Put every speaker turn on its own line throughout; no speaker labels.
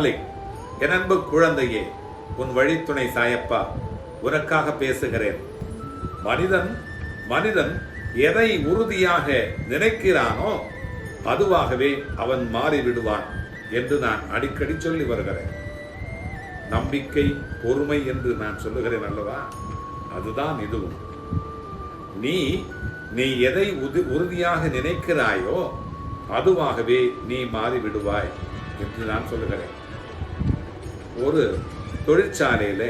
மாலிக் என் அன்பு குழந்தையே உன் வழித்துணை சாயப்பா உனக்காக பேசுகிறேன். மனிதன் மனிதன் எதை உறுதியாக நினைக்கிறானோ அதுவாகவே அவன் மாறிவிடுவான் என்று நான் அடிக்கடி சொல்லி வருகிறேன். நம்பிக்கை பொறுமை என்று நான் சொல்லுகிறேன் அல்லவா? அதுதான் இதுவும். நீ நீ எதை உது உறுதியாக நினைக்கிறாயோ அதுவாகவே நீ மாறிவிடுவாய் என்று நான் சொல்லுகிறேன். ஒரு தொழிற்சாலையில்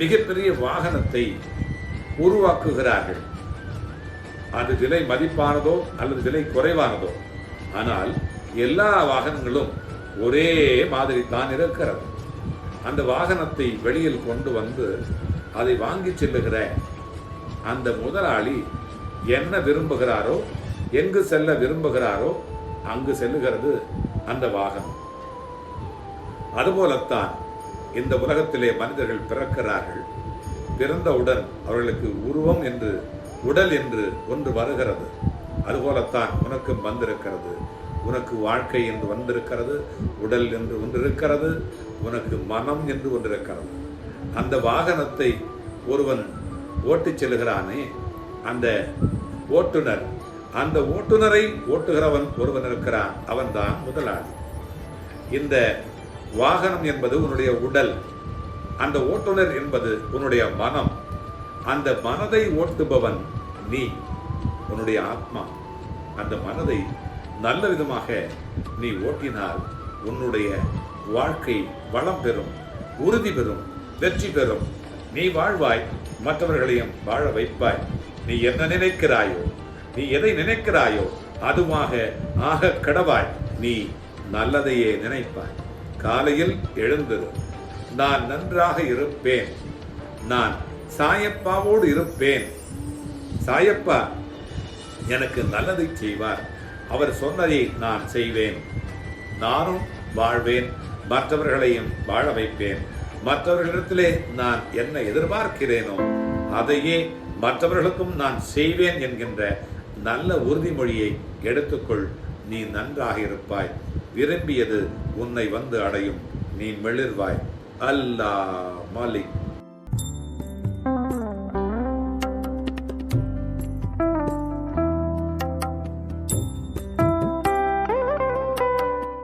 மிகப்பெரிய வாகனத்தை உருவாக்குகிறார்கள். அது விலை மதிப்பானதோ அல்லது விலை குறைவானதோ ஆனால் எல்லா வாகனங்களும் ஒரே மாதிரி தான் இருக்கிறது. அந்த வாகனத்தை வெளியில் கொண்டு வந்து அதை வாங்கி செல்லுகிற அந்த முதலாளி என்ன விரும்புகிறாரோ எங்கு செல்ல விரும்புகிறாரோ அங்கு செல்லுகிறது அந்த வாகனம். அதுபோலத்தான் இந்த உலகத்திலே மனிதர்கள் பிறக்கிறார்கள். பிறந்தவுடன் அவர்களுக்கு உருவம் என்று உடல் என்று ஒன்று வருகிறது. அதுபோலத்தான் உனக்கும் வந்திருக்கிறது. உனக்கு வாழ்க்கை என்று வந்திருக்கிறது உடல் என்று ஒன்று இருக்கிறது உனக்கு மனம் என்று ஒன்று இருக்கிறது அந்த வாகனத்தை ஒருவன் ஓட்டிச் செல்கிறானே அந்த ஓட்டுநர் அந்த ஓட்டுநரை ஓட்டுகிறவன் ஒருவன் இருக்கிறான். அவன்தான் முதலாளி. இந்த வாகனம் என்பது உன்னுடைய உடல். அந்த ஓட்டுநர் என்பது உன்னுடைய மனம். அந்த மனதை ஓட்டுபவன் நீ உன்னுடைய ஆத்மா. அந்த மனதை நல்ல விதமாக நீ ஓட்டினால் உன்னுடைய வாழ்க்கை வளம் பெறும் உறுதி பெறும் வெற்றி பெறும். நீ வாழ்வாய் மற்றவர்களையும் வாழ வைப்பாய். நீ என்ன நினைக்கிறாயோ நீ எதை நினைக்கிறாயோ அதுவாக ஆக கடவாய். நீ நல்லதையே நினைப்பாய். காலையில் எழுந்தது. நான் நன்றாக இருப்பேன். நான் சாயப்பாவோடு இருப்பேன். சாயப்பா எனக்கு நல்லதை செய்வார். அவர் சொன்னதை நான் செய்வேன். நானும் வாழ்வேன். மற்றவர்களையும் வாழ வைப்பேன். மற்றவர்களிடத்திலே நான் என்ன எதிர்பார்க்கிறேனோ அதையே மற்றவர்களுக்கும் நான் செய்வேன் என்கின்ற நல்ல உறுதிமொழியை எடுத்துக்கொள். நீ நன்றாக இருப்பாய். விரும்பியது உன்னை வந்து அடையும். நீ மெளிர்வாய். அல்லாஹ் மாலிக்.